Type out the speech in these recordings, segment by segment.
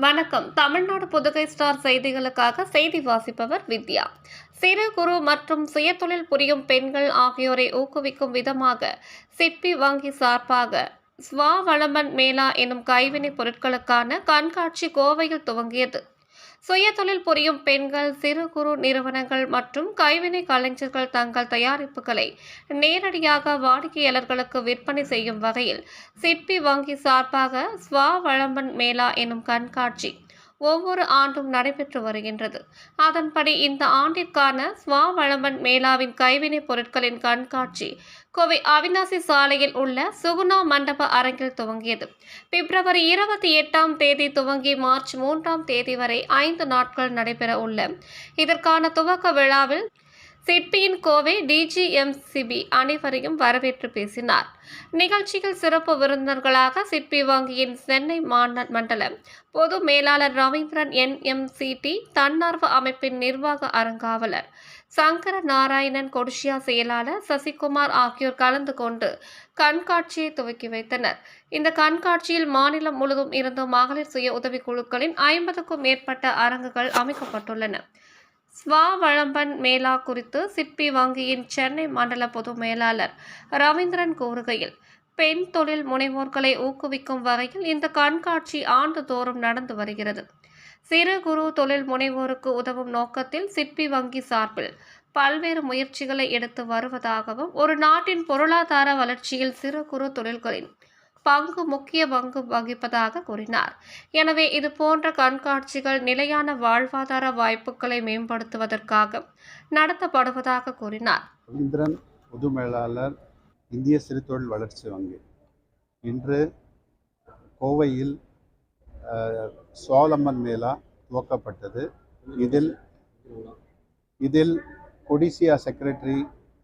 வணக்கம். தமிழ்நாடு புதுகை ஸ்டார் செய்திகளுக்காக செய்தி வாசிப்பவர் வித்யா. சிறு குறு மற்றும் சுயதொழில் புரியும் பெண்கள் ஆகியோரை ஊக்குவிக்கும் விதமாக சிப்பி வங்கி சார்பாக ஸ்வாவளமன் மேளா எனும் கைவினைப் பொருட்களுக்கான கண்காட்சி கோவையில் துவங்கியது. சுயதொழில் புரியும் பெண்கள் சிறு குறு நிறுவனங்கள் மற்றும் கைவினை கலைஞர்கள் தங்கள் தயாரிப்புகளை நேரடியாக வாடிக்கையாளர்களுக்கு விற்பனை செய்யும் வகையில் சிற்பி வங்கி சார்பாக ஸ்வாவளம்பன் மேளா எனும் கண்காட்சி ஒவ்வொரு ஆண்டும் நடைபெற்று வருகின்றது. அதன்படி இந்த ஆண்டிற்கான ஸ்வாவளம்பன் மேளாவின் கைவினைப் பொருட்களின் கண்காட்சி கோவை அவிநாசி சாலையில் உள்ள சுகுணா மண்டப அரங்கில் துவங்கியது. பிப்ரவரி இருபத்தி எட்டாம் தேதி துவங்கி மார்ச் மூன்றாம் தேதி வரை ஐந்து நாட்கள் நடைபெற உள்ள. இதற்கான துவக்க விழாவில் சிட்பியின் கோவை டிஜிஎம்சிபி அனைவரையும் வரவேற்று பேசினார். நிகழ்ச்சியில் சிறப்பு விருந்தினர்களாக சிட்பி வங்கியின் சென்னை மாந மண்டலம் பொது மேலாளர் ரவீந்திரன் என்எம்சிடி தன்னார்வ அமைப்பின் நிர்வாக அறங்காவலர் சங்கர நாராயணன் கொடிஷியா செயலாளர் சசிகுமார் ஆகியோர் கலந்து கொண்டு கண்காட்சியை துவக்கி வைத்தனர். இந்த கண்காட்சியில் மாநிலம் முழுவதும் இருந்த மகளிர் சுய உதவிக்குழுக்களின் ஐம்பதுக்கும் மேற்பட்ட அரங்குகள் அமைக்கப்பட்டுள்ளன. ஸ்வாவளம்பன் மேளா குறித்து சிற்பி வங்கியின் சென்னை மண்டல பொது மேலாளர் ரவீந்திரன் கூறுகையில் பெண் தொழில் முனைவோர்களை ஊக்குவிக்கும் வகையில் இந்த கண்காட்சி ஆண்டுதோறும் நடந்து வருகிறது. சிறு குறு தொழில் முனைவோருக்கு உதவும் நோக்கத்தில் சிற்பி வங்கி சார்பில் பல்வேறு முயற்சிகளை எடுத்து வருவதாகவும் ஒரு நாட்டின் பொருளாதார வளர்ச்சியில் சிறு குறு தொழில்களின் பங்கு முக்கிய பங்கு வகிப்பதாக கூறினார். எனவே இது போன்ற கண்காட்சிகள் நிலையான வாழ்வாதார வாய்ப்புகளை மேம்படுத்துவதற்காக நடத்தப்படுவதாக கூறினார். ரவீந்திரன் பொது மேலாளர் இந்திய சிறுதொழில் வளர்ச்சி வங்கி. இன்று கோவையில் அஹ், மேலா மேளா துவக்கப்பட்டது. இதில் இதில் கொடிசியா செக்ரட்டரி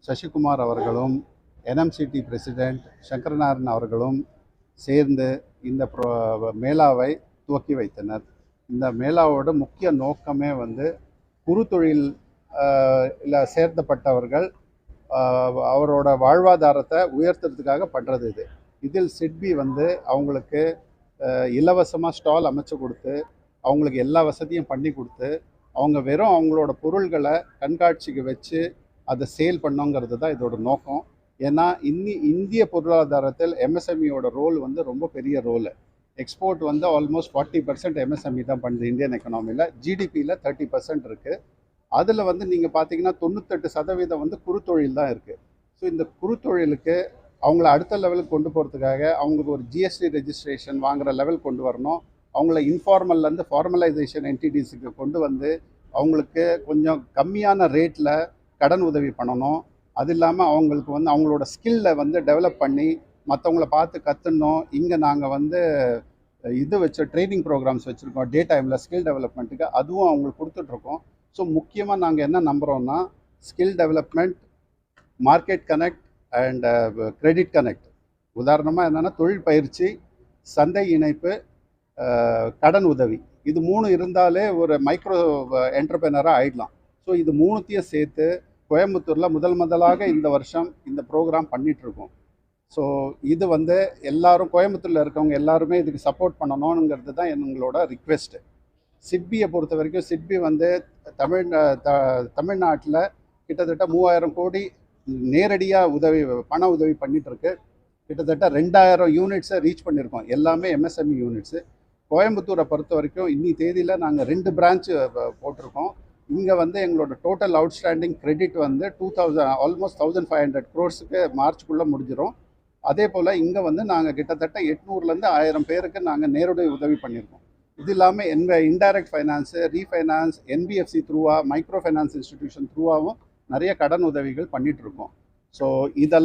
சசிகுமார் அவர்களும் என்எம்சிடி பிரசிடெண்ட் சங்கரநாராயணன் அவர்களும் சேர்ந்து இந்த ப்ரோ மேளாவை துவக்கி வைத்தனர். இந்த மேளாவோட முக்கிய நோக்கமே வந்து குறு தொழில் இல்லை சேர்த்தப்பட்டவர்கள் அவரோட வாழ்வாதாரத்தை உயர்த்துறதுக்காக பண்ணுறது இது. இதில் சிட்பி வந்து அவங்களுக்கு இலவசமாக ஸ்டால் அமைச்சு கொடுத்து அவங்களுக்கு எல்லா வசதியும் பண்ணி கொடுத்து அவங்க வெறும் அவங்களோட பொருள்களை கண்காட்சிக்கு வச்சு அதை சேல் பண்ணோங்கிறது தான் இதோட நோக்கம். ஏன்னா இன்னி இந்திய பொருளாதாரத்தில் எம்எஸ்எம்இயோட ரோல் வந்து ரொம்ப பெரிய ரோலு எக்ஸ்போர்ட் வந்து ஆல்மோஸ்ட் ஃபார்ட்டி பர்சன்ட் எம்எஸ்எம்இ தான் பண்ணுது இந்தியன் எக்கனாமியில் ஜிடிபியில் தேர்ட்டி பர்சன்ட் இருக்குது அதில் வந்து நீங்கள் பார்த்தீங்கன்னா தொண்ணூத்தெட்டு சதவீதம் வந்து குறுத்தொழில் தான் இருக்குது ஸோ இந்த குறுத்தொழிலுக்கு அவங்கள அடுத்த லெவலுக்கு கொண்டு போகிறதுக்காக அவங்களுக்கு ஒரு ஜிஎஸ்டி ரெஜிஸ்ட்ரேஷன் வாங்குற லெவல் கொண்டு வரணும். அவங்கள இன்ஃபார்மல்லேருந்து ஃபார்மலைசேஷன் என்டிடிஸுக்கு கொண்டு வந்து அவங்களுக்கு கொஞ்சம் கம்மியான ரேட்டில் கடன் உதவி பண்ணணும். அது இல்லாமல் அவங்களுக்கு வந்து அவங்களோட ஸ்கில்லை வந்து டெவலப் பண்ணி மற்றவங்கள பார்த்து கற்றுனோம் இங்கே நாங்கள் வந்து இது வச்சு ட்ரைனிங் ப்ரோக்ராம்ஸ் வச்சுருக்கோம். டே டைமில் ஸ்கில் டெவலப்மெண்ட்டுக்கு அதுவும் அவங்களுக்கு கொடுத்துட்ருக்கோம். ஸோ முக்கியமாக நாங்கள் என்ன நம்புகிறோம்னா skill development market connect and credit connect உதாரணமாக என்னென்னா தொழில் பயிற்சி சந்தை இணைப்பு கடன் உதவி. இது மூணு இருந்தாலே ஒரு மைக்ரோ என்டர்பிரனராக ஆயிடலாம். ஸோ இது மூணுத்தையும் சேர்த்து கோயம்புத்தூரில் முதல் முதலாக இந்த வருஷம் இந்த ப்ரோக்ராம் பண்ணிகிட்ருக்கோம் ஸோ இது வந்து எல்லாரும் கோயம்புத்தூரில் இருக்கவங்க எல்லாருமே இதுக்கு சப்போர்ட் பண்ணணுங்கிறது தான் எங்களோட ரிக்வெஸ்ட்டு சிட்பியை பொறுத்த வரைக்கும் சிட்பி வந்து தமிழ் த தமிழ்நாட்டில் கிட்டத்தட்ட மூவாயிரம் கோடி நேரடியாக உதவி பண உதவி பண்ணிகிட்ருக்கு கிட்டத்தட்ட ரெண்டாயிரம் யூனிட்ஸை ரீச் பண்ணியிருக்கோம். எல்லாமே எம்எஸ்எம்இ யூனிட்ஸு கோயம்புத்தூரை பொறுத்த வரைக்கும் இன்னி தேதியில் நாங்கள் ரெண்டு பிரான்ச்சு போட்டிருக்கோம். இங்கே வந்து எங்களோட டோட்டல் அவுட்ஸ்டாண்டிங் கிரெடிட் வந்து two thousand almost thousand five hundred க்ரோர்ஸுக்கு மார்ச்சுக்குள்ளே முடிஞ்சிடும் அதே போல் இங்கே வந்து நாங்கள் கிட்டத்தட்ட எட்நூறுலேருந்து ஆயிரம் பேருக்கு நாங்கள் நேரடி உதவி பண்ணியிருக்கோம் இது இல்லாமல் என் இன்டைரக்ட் ஃபைனான்ஸு ரீஃபைனான்ஸ் என்பிஎஃப்சி த்ரூவாக மைக்ரோ ஃபைனான்ஸ் இன்ஸ்டிடியூஷன் த்ரூவாகவும் நிறைய கடன் உதவிகள் பண்ணிகிட்ருக்கோம் ஸோ இதெல்லாம்